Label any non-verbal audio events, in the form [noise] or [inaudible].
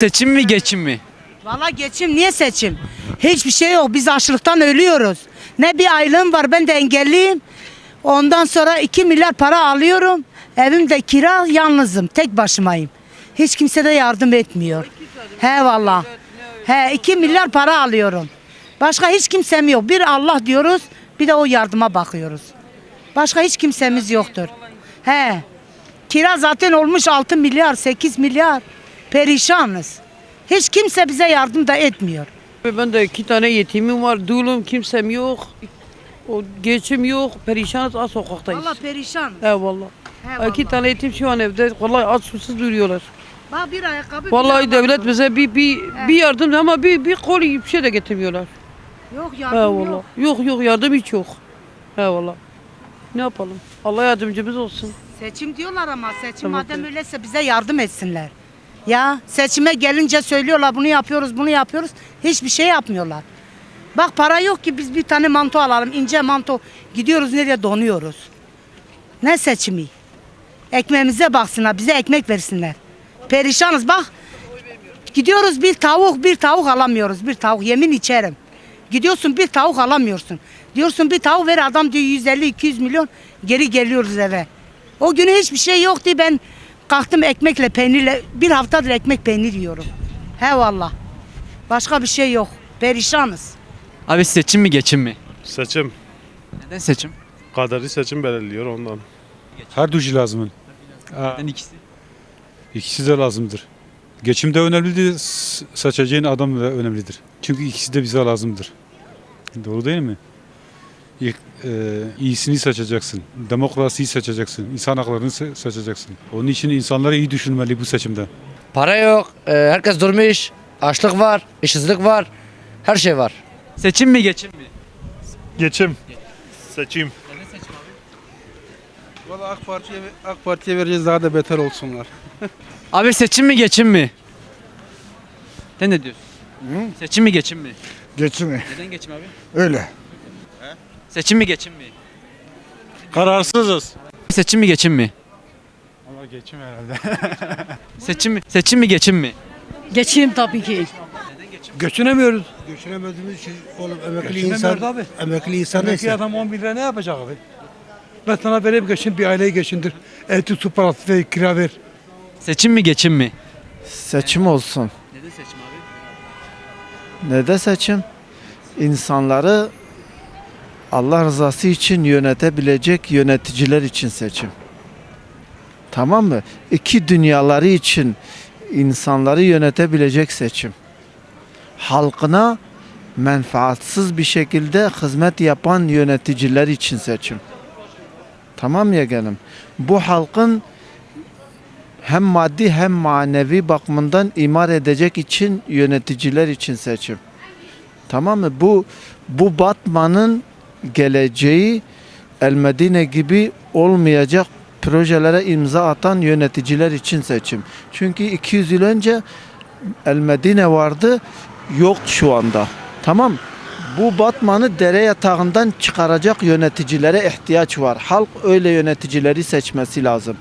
Seçim mi geçim mi? Valla geçim niye seçim? Hiçbir şey yok. Biz açlıktan ölüyoruz. Ne bir aylığım var ben de engelliyim. Ondan sonra 2 milyar para alıyorum. Evimde kira yalnızım. Tek başımayım. Hiç kimse de yardım etmiyor. He valla. He 2 milyar para alıyorum. Başka hiç kimsem yok. Bir Allah diyoruz bir de o yardıma bakıyoruz. Başka hiç kimsemiz yoktur. He. Kira zaten olmuş 6 milyar 8 milyar. Perişanız. Hiç kimse bize yardım da etmiyor. Ben de iki tane yetimim var, dulum, kimsem yok. O geçim yok, perişanız az sokaktayız. Valla perişan. Eyvallah. He İki tane yetim şu an evde. Vallahi aç susuz duruyorlar. Bak bir ayakkabı. bir Vallahi ayakkabı. devlet bize bir bir bir yardım ama bir bir kol bir şey de getirmiyorlar. Yok yardım Eyvallah. yok. Yok yok yardım hiç yok. Eyvallah. Ne yapalım? Allah yardımcımız olsun. Seçim diyorlar ama seçim Tamam, madem öyleyse bize yardım etsinler. Ya seçime gelince söylüyorlar bunu yapıyoruz bunu yapıyoruz. Hiçbir şey yapmıyorlar. Bak para yok ki biz bir tane manto alalım ince manto. Gidiyoruz nereye donuyoruz. Ne seçimi? Ekmeğimize baksınlar bize ekmek versinler. Perişanız bak. Gidiyoruz bir tavuk bir tavuk alamıyoruz bir tavuk yemin içerim. Gidiyorsun bir tavuk alamıyorsun. Diyorsun bir tavuk ver adam diyor 150-200 milyon geri geliyoruz eve. O günü hiçbir şey yoktu ben kalktım ekmekle peynirle bir haftadır ekmek peynir yiyorum. He valla. Başka bir şey yok. Perişanız. Abi seçim mi geçim mi? Seçim. Neden seçim? Kaderi seçim belirliyor ondan. Her duş lazım. Ha, Neden ikisi? İkisi de lazımdır. Geçim de önemlidir, s- seçeceğin adam da önemlidir. Çünkü ikisi de bize lazımdır. Doğru değil mi? İlk, e, iyisini seçeceksin, demokrasiyi seçeceksin, insan haklarını se- seçeceksin. Onun için insanlar iyi düşünmeli bu seçimde. Para yok, e, herkes durmuş, açlık var, işsizlik var, her şey var. Seçim mi geçim mi? Geçim. Seçim. Valla AK Parti'ye AK Parti'ye vereceğiz daha da beter olsunlar. [laughs] Abi seçim mi geçim mi? Sen ne diyorsun? Seçim mi geçim mi? Geçimi. Neden geçim abi? Öyle. Seçim mi geçim mi? Kararsızız. Seçim mi geçim mi? Ama geçim herhalde. [laughs] Seçim mi? Seçim mi geçim mi? Geçeyim tabii ki. Geçinemiyoruz. Geçinemediğimiz için oğlum emekli Geçinemiyoruz insan, abi. emekli insan Emekli neyse. adam 10 bin lira ne yapacak abi? Ben sana vereyim geçin bir aileyi geçindir. Eti su parası ver, kira ver. Seçim mi geçim mi? Seçim olsun. Neden seçim abi? Ne de seçim? İnsanları Allah rızası için yönetebilecek yöneticiler için seçim. Tamam mı? İki dünyaları için insanları yönetebilecek seçim. Halkına menfaatsız bir şekilde hizmet yapan yöneticiler için seçim. Tamam ya canım. Bu halkın hem maddi hem manevi bakımından imar edecek için yöneticiler için seçim. Tamam mı? Bu bu Batman'ın geleceği El Medine gibi olmayacak projelere imza atan yöneticiler için seçim. Çünkü 200 yıl önce El Medine vardı, yok şu anda. Tamam. Bu Batman'ı dere yatağından çıkaracak yöneticilere ihtiyaç var. Halk öyle yöneticileri seçmesi lazım.